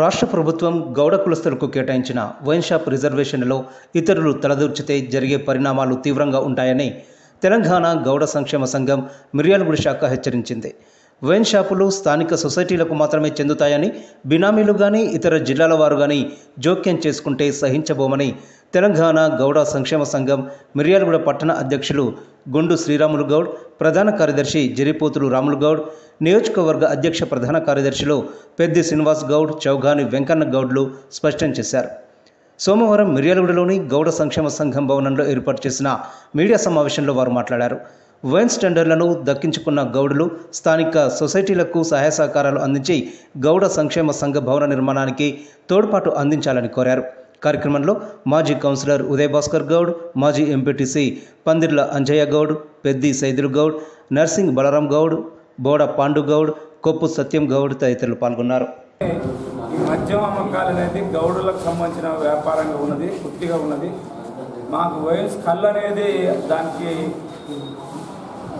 రాష్ట్ర ప్రభుత్వం గౌడ కులస్తులకు కేటాయించిన వైన్ షాప్ రిజర్వేషన్లలో ఇతరులు తలదూర్చితే జరిగే పరిణామాలు తీవ్రంగా ఉంటాయని తెలంగాణ గౌడ సంక్షేమ సంఘం మిర్యాలగూడ శాఖ హెచ్చరించింది. వైన్ షాపులు స్థానిక సొసైటీలకు మాత్రమే చెందుతాయని బినామీలు కానీ ఇతర జిల్లాల వారు కానీ జోక్యం చేసుకుంటే సహించబోమని తెలంగాణ గౌడ సంక్షేమ సంఘం మిర్యాలగూడ పట్టణ అధ్యక్షులు గుండు శ్రీరాములు గౌడ్ ప్రధాన కార్యదర్శి జరిపోతులు రాములు గౌడ్ నియోజకవర్గ అధ్యక్ష ప్రధాన కార్యదర్శులు పెద్ది శ్రీనివాస్ గౌడ్ చౌగాని వెంకన్న గౌడ్లు స్పష్టం చేశారు. సోమవారం మిర్యాలగూడలోని గౌడ సంక్షేమ సంఘం భవనంలో ఏర్పాటు చేసిన మీడియా సమావేశంలో వారు మాట్లాడారు. వైన్స్ టెండర్లను దక్కించుకున్న గౌడులు స్థానిక సొసైటీలకు సహాయ సహకారాలు అందించి గౌడ సంక్షేమ సంఘ భవన నిర్మాణానికి తోడ్పాటు అందించాలని కోరారు. కార్యక్రమంలో మాజీ కౌన్సిలర్ ఉదయ్ భాస్కర్ గౌడ్ మాజీ ఎంపీటీసీ పందిర్ల అంజయ్య గౌడ్ పెద్ది సైదులు గౌడ్ నర్సింగ్ బలరాం గౌడ్ బోడ పాండు గౌడ్ కొప్పు సత్యం గౌడ్ తదితరులు పాల్గొన్నారు. ఈ మద్యం అమ్మకాలు అనేది గౌడులకు సంబంధించిన వ్యాపారంగా ఉన్నది వృత్తిగా ఉన్నది. మాకు వయస్ కళ్ళు అనేది దానికి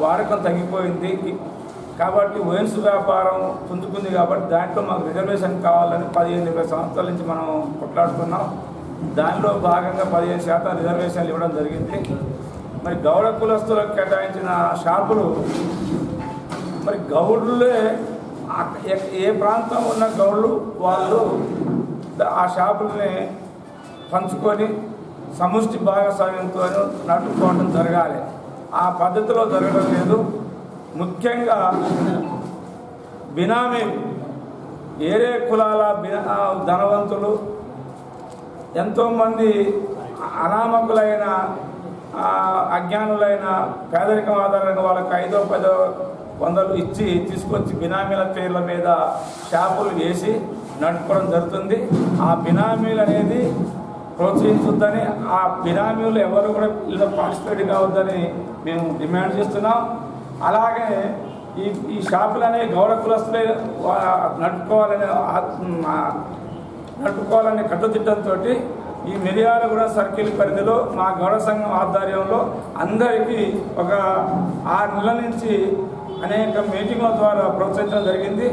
వాడకం తగ్గిపోయింది. కాబట్టి వైన్స్ వ్యాపారం పుంజుకుంది కాబట్టి దాంట్లో మాకు రిజర్వేషన్ కావాలని పదిహేను ఇరవై సంవత్సరాల నుంచి మనం కొట్లాడుతున్నాం. దానిలో భాగంగా పదిహేను శాతం రిజర్వేషన్లు ఇవ్వడం జరిగింది. మరి గౌడ కులస్తులకు కేటాయించిన షాపులు మరి గౌడులే ఏ- ప్రాంతం ఉన్న గౌడ్లు వాళ్ళు ఆ షాపుల్ని పంచుకొని సముష్టి భాగస్వామ్యంతో నడుపుకోవడం జరగాలి. ఆ పద్ధతిలో జరగడం లేదు. ముఖ్యంగా బినామీ ఏరే కులాల బినా ధనవంతులు ఎంతోమంది అనామకులైన అజ్ఞానులైన పేదరికం ఆధారంగా వాళ్ళకి ఐదో పదో వందలు ఇచ్చి తీసుకొచ్చి బినామీల పేర్ల మీద షాపులు వేసి నడుపుకోవడం జరుగుతుంది. ఆ బినామీలు అనేది ప్రోత్సహించొద్దని ఆ బినామీలు ఎవరు కూడా ఇందులో పార్టిసిపేట్ కావద్దని మేము డిమాండ్ చేస్తున్నాం. అలాగే ఈ ఈ షాపులు అనేవి గౌరవ కులస్తులే నడుపుకోవాలనే నడుపుకోవాలనే కట్టుదిట్టంతో ఈ మిర్యాలగూడ సర్కిల్ పరిధిలో మా గౌరవ సంఘం ఆధ్వర్యంలో అందరికీ ఒక ఆరు నెలల నుంచి అనేక మీటింగ్ల ద్వారా ప్రోత్సహించడం జరిగింది.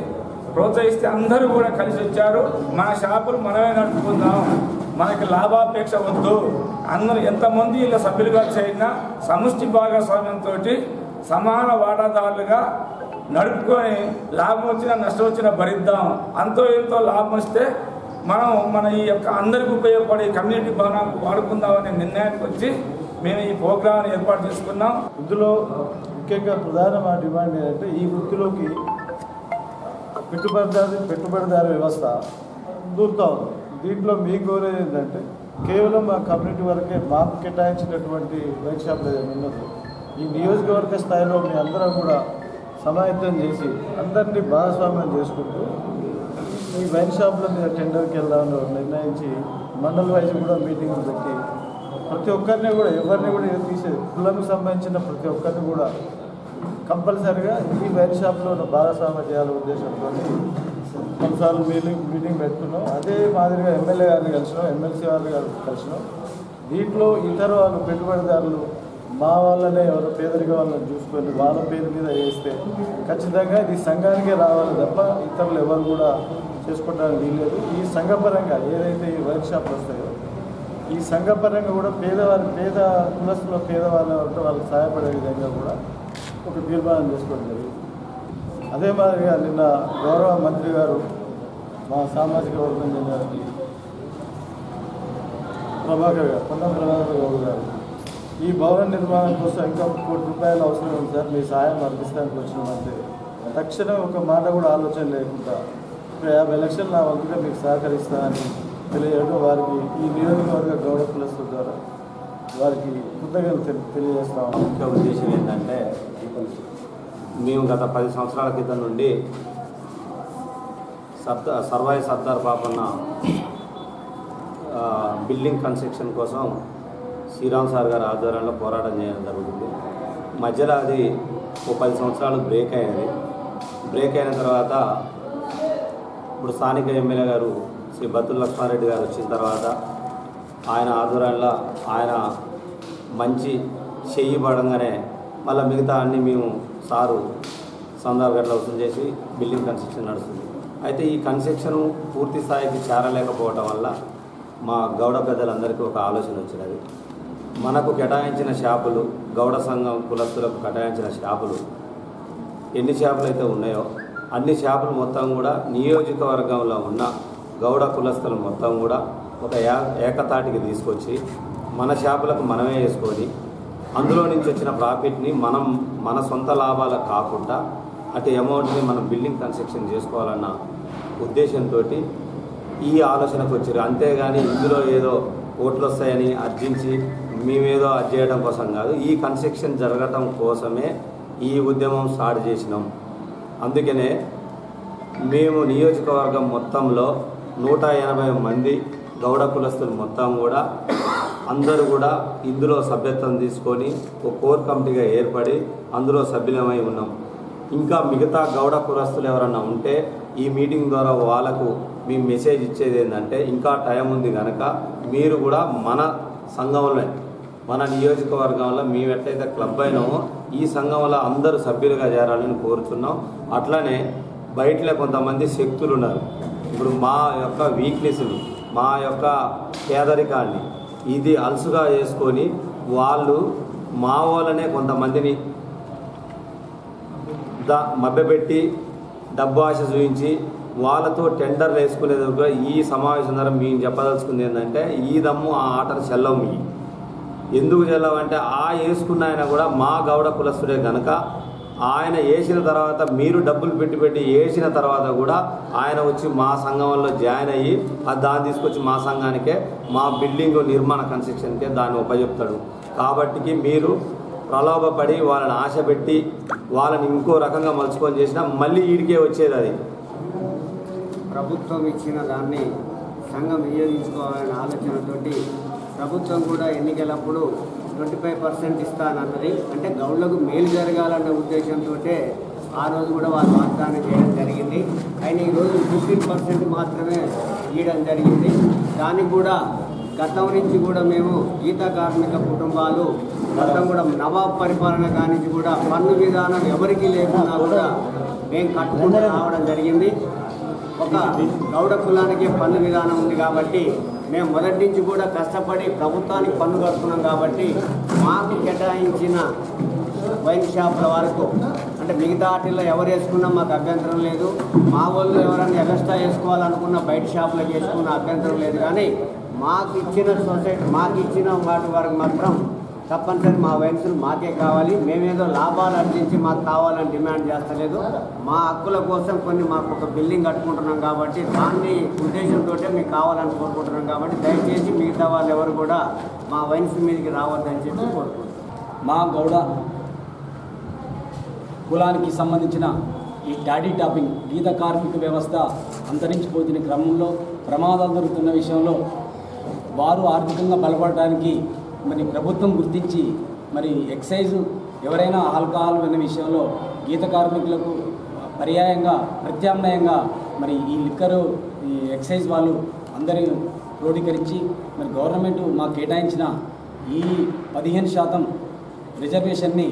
ప్రోత్సహిస్తే అందరూ కూడా కలిసి వచ్చారు. మన షాపులు మనమే నడుపుకుందాం. మనకి లాభాపేక్ష వద్దు. అందరూ ఎంతమంది ఇలా సభ్యులుగా చేరినా సముష్టి భాగస్వామ్యంతో సమాన వాటాదారులుగా నడుపుకొని లాభం వచ్చినా నష్టం వచ్చినా భరిద్దాం. అంతో ఎంతో లాభం వస్తే మనం మన ఈ యొక్క అందరికి ఉపయోగపడే కమ్యూనిటీ భవనానికి వాడుకుందామనే నిర్ణయానికి వచ్చి మేము ఈ ప్రోగ్రాంని ఏర్పాటు చేసుకున్నాం. ఇందులో ముఖ్యంగా ప్రధాన డిమాండ్ ఏంటంటే ఈ వృత్తిలోకి పెట్టుబడిదారు పెట్టుబడిదారు వ్యవస్థ దూరుతా ఉంది. దీంట్లో మీ కోరేది ఏంటంటే కేవలం మా కమ్యూనిటీ వరకే మాకు కేటాయించినటువంటి బైక్ షాప్లు ఏదైనా ఉన్నదో ఈ నియోజకవర్గ స్థాయిలో మీ అందరం కూడా సమాయత్తం చేసి అందరినీ భాగస్వామ్యం చేసుకుంటూ ఈ వైన్ షాప్ల మీద టెండర్కి వెళ్దామని నిర్ణయించి మండల వైజ్ కూడా మీటింగ్ పెట్టి ప్రతి ఒక్కరిని కూడా ఎవరిని కూడా తీసేది కులంకి సంబంధించిన ప్రతి ఒక్కరిని కూడా కంపల్సరిగా ఈ వైన్ షాప్లో ఉన్న భాగస్వామ్యం చేయాలనే ఉద్దేశంతో కొన్నిసార్లు మీటింగ్ మీటింగ్ పెట్టుకున్నాం అదే మాదిరిగా ఎమ్మెల్యే గారిని కలిసినాం ఎమ్మెల్సీ వారిని గారు కలిసినాం. దీంట్లో ఇతర వాళ్ళు పెట్టుబడిదారులు మా వాళ్ళనే ఎవరో పేదరిక వాళ్ళని చూసుకొని వాళ్ళ పేరు మీద వేస్తే ఖచ్చితంగా ఇది సంఘానికే రావాలి తప్ప ఇతరులు ఎవరు కూడా చేసుకోవడానికి వీల్లేదు. ఈ సంఘపరంగా ఏదైతే ఈ వర్క్ షాప్లు వస్తాయో ఈ సంఘపరంగా కూడా పేదవారి పేద కులస్తుల పేదవాళ్ళు ఉంటే వాళ్ళకి సహాయపడే విధంగా కూడా ఒక తీర్మానం చేసుకోవడం జరిగింది. అదే మాదిరిగా నిన్న గౌరవ మంత్రి గారు మా సామాజిక వర్గం చెందిన ప్రభాకర్ గారు పొన్నం ప్రభాకర్ గౌడ్ గారు ఈ భవన నిర్మాణం కోసం ఇంకా కోటి రూపాయలు అవసరం ఉంది సార్ మీ సహాయం అందిస్తానికి వచ్చినామంటే తక్షణం ఒక మాట కూడా ఆలోచన లేకుండా ఒక యాభై లక్షలు నా వంతుగా మీకు సహకరిస్తానని తెలియజేయడం వారికి ఈ నియోజకవర్గ గౌరవ కులస్తుల ద్వారా వారికి కృతజ్ఞతలు తెలి- తెలియజేస్తాము ముఖ్య ఉద్దేశం ఏంటంటే మేము గత పది సంవత్సరాల క్రితం నుండి సర్దా సర్వాయి సర్దార్ పాపన్న బిల్డింగ్ కన్స్ట్రక్షన్ కోసం శ్రీరామ్ సార్ గారి ఆధ్వర్యంలో పోరాటం చేయడం జరుగుతుంది. మధ్యలో అది ఓ పది సంవత్సరాలు బ్రేక్ అయింది బ్రేక్ అయిన తర్వాత ఇప్పుడు స్థానిక ఎమ్మెల్యే గారు శ్రీ బతుల్ లక్ష్మారెడ్డి గారు వచ్చిన తర్వాత ఆయన ఆధ్వర్యంలో ఆయన మంచి చెయ్యి పడంగానే మళ్ళీ మిగతా అన్ని మేము సారు సందర్భంగా గట్ల వసూలు చేసి బిల్డింగ్ కన్స్ట్రక్షన్ నడుస్తుంది. అయితే ఈ కన్స్ట్రక్షన్ పూర్తి స్థాయికి చేరలేకపోవటం వల్ల మా గౌడ పెద్దలందరికీ ఒక ఆలోచన వచ్చినది మనకు కేటాయించిన షాపులు గౌడ సంఘం కులస్తులకు కేటాయించిన షాపులు ఎన్ని షాపులు అయితే ఉన్నాయో అన్ని షాపులు మొత్తం కూడా నియోజకవర్గంలో ఉన్న గౌడ కులస్తులు మొత్తం కూడా ఒక ఏ- ఏకతాటికి తీసుకొచ్చి మన షాపులకు మనమే వేసుకొని అందులో నుంచి వచ్చిన ప్రాఫిట్ని మనం మన సొంత లాభాలకు కాకుండా అటు అమౌంట్ని మనం బిల్డింగ్ కన్స్ట్రక్షన్ చేసుకోవాలన్న ఉద్దేశంతో ఈ ఆలోచనకు వచ్చారు. అంతేగాని ఇందులో ఏదో ఓట్లు వస్తాయని అర్జించి మేమేదో అది చేయడం కోసం కాదు. ఈ కన్స్ట్రక్షన్ జరగటం కోసమే ఈ ఉద్యమం స్టార్ట్ చేసినాం. అందుకనే మేము నియోజకవర్గం మొత్తంలో నూట ఎనభై మంది గౌడ కులస్తులు మొత్తం కూడా అందరూ కూడా ఇందులో సభ్యత్వం తీసుకొని ఒక కోర్ కమిటీగా ఏర్పడి అందులో సభ్యులమై ఉన్నాం. ఇంకా మిగతా గౌడ కులస్తులు ఎవరన్నా ఉంటే ఈ మీటింగ్ ద్వారా వాళ్ళకు మీ మెసేజ్ ఇచ్చేది ఏంటంటే ఇంకా టైం ఉంది కనుక మీరు కూడా మన సంఘంలో మన నియోజకవర్గంలో మేము ఎట్లయితే క్లబ్ అయినామో ఈ సంఘంలో అందరూ సభ్యులుగా చేరాలని కోరుతున్నాం అట్లనే బయటలో కొంతమంది శక్తులు ఉన్నారు. ఇప్పుడు మా యొక్క వీక్నెస్ని మా యొక్క పేదరికాన్ని ఇది అలసుగా చేసుకొని వాళ్ళు మా వాళ్ళనే కొంతమందిని ద మభ్యపెట్టి డబ్బు ఆశ చూపించి వాళ్ళతో టెండర్లు వేసుకునే కూడా ఈ సమావేశం ద్వారా మేము చెప్పదలుచుకుంది ఏంటంటే ఈ దమ్ము ఆ ఆటలు చెల్లవు మీ. ఎందుకు చెల్లవంటే ఆ వేసుకున్న ఆయన కూడా మా గౌడ కులస్తుడే కనుక ఆయన వేసిన తర్వాత మీరు డబ్బులు పెట్టి పెట్టి వేసిన తర్వాత కూడా ఆయన వచ్చి మా సంఘంలో జాయిన్ అయ్యి అది దాన్ని తీసుకొచ్చి మా సంఘానికే మా బిల్డింగ్ నిర్మాణ కన్స్ట్రక్షన్కే దాన్ని ఉపయోగిస్తాడు. కాబట్టి మీరు ప్రలోభపడి వాళ్ళని ఆశ పెట్టి వాళ్ళని ఇంకో రకంగా మలుచుకొని చేసినా మళ్ళీ ఈడికే వచ్చేది అది. ప్రభుత్వం ఇచ్చిన దాన్ని సంఘం వినియోగించుకోవాలనే ఆలోచనతోటి ప్రభుత్వం కూడా ఎన్నికలప్పుడు ట్వంటీ ఫైవ్ పర్సెంట్ ఇస్తానన్నది. అంటే గౌడ్లకు మేలు జరగాలన్న ఉద్దేశంతో ఆ రోజు కూడా వాళ్ళు వాగ్దానం చేయడం జరిగింది. అయినా ఈరోజు ఫిఫ్టీన్ పర్సెంట్ మాత్రమే ఇవ్వడం జరిగింది. దానికి కూడా గతం నుంచి కూడా మేము గీత కార్మిక కుటుంబాలు గతం కూడా నవాబ్ పరిపాలన కానించి కూడా పన్ను విధానం ఎవరికీ లేకుండా కూడా మేము కట్టుకుంటూ రావడం జరిగింది. ఒక గౌడ కులానికి పన్ను విధానం ఉంది కాబట్టి మేము మొదటి నుంచి కూడా కష్టపడి ప్రభుత్వానికి పన్ను కడుతున్నాం కాబట్టి మాకు కేటాయించిన వైన్ షాపుల వరకు అంటే మిగతా వాటిల్లో ఎవరు వేసుకున్నా మాకు అభ్యంతరం లేదు. మా వాళ్ళు ఎవరైనా ఎగస్ట్రా వేసుకోవాలనుకున్న బయట షాపులకు వేసుకున్న అభ్యంతరం లేదు. కానీ మాకు ఇచ్చిన సొసైటీ మాకు ఇచ్చిన వాటి వరకు మాత్రం తప్పనిసరి మా వైన్స్లు మాకే కావాలి. మేమేదో లాభాలు అర్జించి మాకు కావాలని డిమాండ్ చేస్తలేదు. మా హక్కుల కోసం కొన్ని మాకు ఒక బిల్డింగ్ కట్టుకుంటున్నాం కాబట్టి దాన్ని ఉద్దేశంతో మీకు కావాలని కోరుకుంటున్నాం కాబట్టి దయచేసి మిగతా వాళ్ళు ఎవరు కూడా మా వైన్స్ మీదకి రావద్దని చెప్పి కోరుకుంటున్నాం. మా గౌడ కులానికి సంబంధించిన ఈ డాడీ టాపింగ్ గీత కార్మిక వ్యవస్థ అంతరించిపోతున్న క్రమంలో ప్రమాదాలు జరుగుతున్న విషయంలో వారు ఆర్థికంగా బలపడడానికి మరి ప్రభుత్వం గుర్తించి మరి ఎక్సైజ్ ఎవరైనా ఆల్కహాల్ అనే విషయంలో గీత కార్మికులకు పర్యాయంగా ప్రత్యామ్నాయంగా మరి ఈ లిక్కరు ఈ ఎక్సైజ్ వాళ్ళు అందరూ క్రోడీకరించి మరి గవర్నమెంట్ మాకు కేటాయించిన ఈ పదిహేను శాతం రిజర్వేషన్ని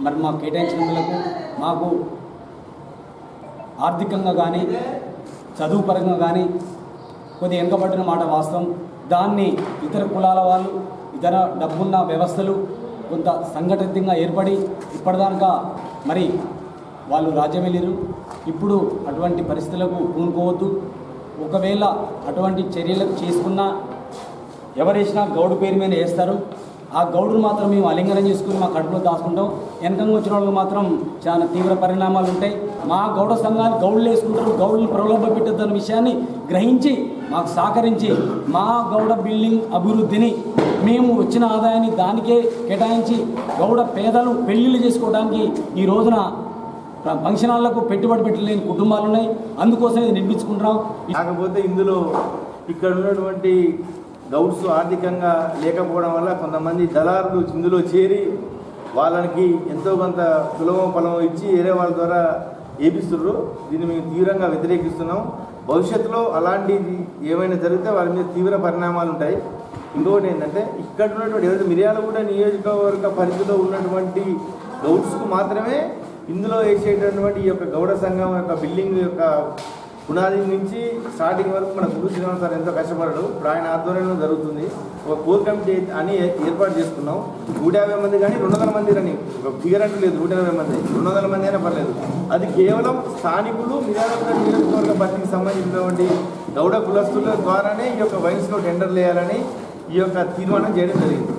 మరి మాకు కేటాయించినందులకు మాకు ఆర్థికంగా కానీ చదువు పరంగా కానీ కొద్ది వెనుకబడిన మాట వాస్తవం. దాన్ని ఇతర కులాల వాళ్ళు ఇతర డబ్బున్న వ్యవస్థలు కొంత సంఘటితంగా ఏర్పడి ఇప్పటిదాకా మరి వాళ్ళు రాజ్యం వెళ్ళిరు ఇప్పుడు అటువంటి పరిస్థితులకు పూనుకోవద్దు. ఒకవేళ అటువంటి చర్యలకు చేసుకున్నా ఎవరేసినా గౌడు పేరు మీద వేస్తారు. ఆ గౌడును మాత్రం మేము అలింగనం చేసుకుని మా కడుపులో దాచుకుంటాం. వెనకంగా వచ్చిన వాళ్ళకి మాత్రం చాలా తీవ్ర పరిణామాలు ఉంటాయి. మా గౌడ సంఘాలు గౌడులు వేసుకుంటారు. గౌడులు ప్రలోభ పెట్టద్దన్న విషయాన్ని గ్రహించి మాకు సహకరించి మా గౌడ బిల్డింగ్ అభివృద్ధిని మేము వచ్చిన ఆదాయాన్ని దానికే కేటాయించి గౌడ పేదలు పెళ్ళిళ్ళు చేసుకోవడానికి ఈ రోజున ఫంక్షన్ హాల్లకు పెట్టుబడి పెట్టలేని కుటుంబాలు ఉన్నాయి. అందుకోసం ఇది నిర్మించుకుంటున్నాం. కాకపోతే ఇందులో ఇక్కడ ఉన్నటువంటి గౌడ్స్ ఆర్థికంగా లేకపోవడం వల్ల కొంతమంది దళారులు ఇందులో చేరి వాళ్ళకి ఎంతో కొంత సులభం పొలం ఇచ్చి వేరే వాళ్ళ ద్వారా ఏపిస్తున్నారు దీన్ని మేము తీవ్రంగా వ్యతిరేకిస్తున్నాం. భవిష్యత్తులో అలాంటిది ఏమైనా జరిగితే వారి మీద తీవ్ర పరిణామాలు ఉంటాయి. ఇంకొకటి ఏంటంటే ఇక్కడ ఉన్నటువంటి ఏదైతే మిర్యాలగూడ నియోజకవర్గ పరిధిలో ఉన్నటువంటి గౌడ్స్కు మాత్రమే ఇందులో వేసేటటువంటి ఈ యొక్క గౌడ సంఘం యొక్క బిల్డింగ్ యొక్క పునాది నుంచి స్టార్టింగ్ వరకు మన గురు శ్రీరామ్ సార్ ఎంతో కష్టపడడు ఇప్పుడు ఆయన ఆధ్వర్యంలో జరుగుతుంది. ఒక కోర్ కమిటీ అని ఏర్పాటు చేసుకున్నాం. నూట యాభై మంది కానీ రెండు వందల మంది అని ఒక ఫిగర్ అంటూ లేదు నూట మంది. రెండు వందల మంది అయినా పర్లేదు. అది కేవలం స్థానికులు మిర్యాలగూడ నియోజకవర్గ పార్టీకి సంబంధించినటువంటి గౌడ కులస్తుల ద్వారానే ఈ యొక్క వైన్స్లో టెండర్లు వేయాలని ఈ యొక్క తీర్మానం చేయడం జరిగింది.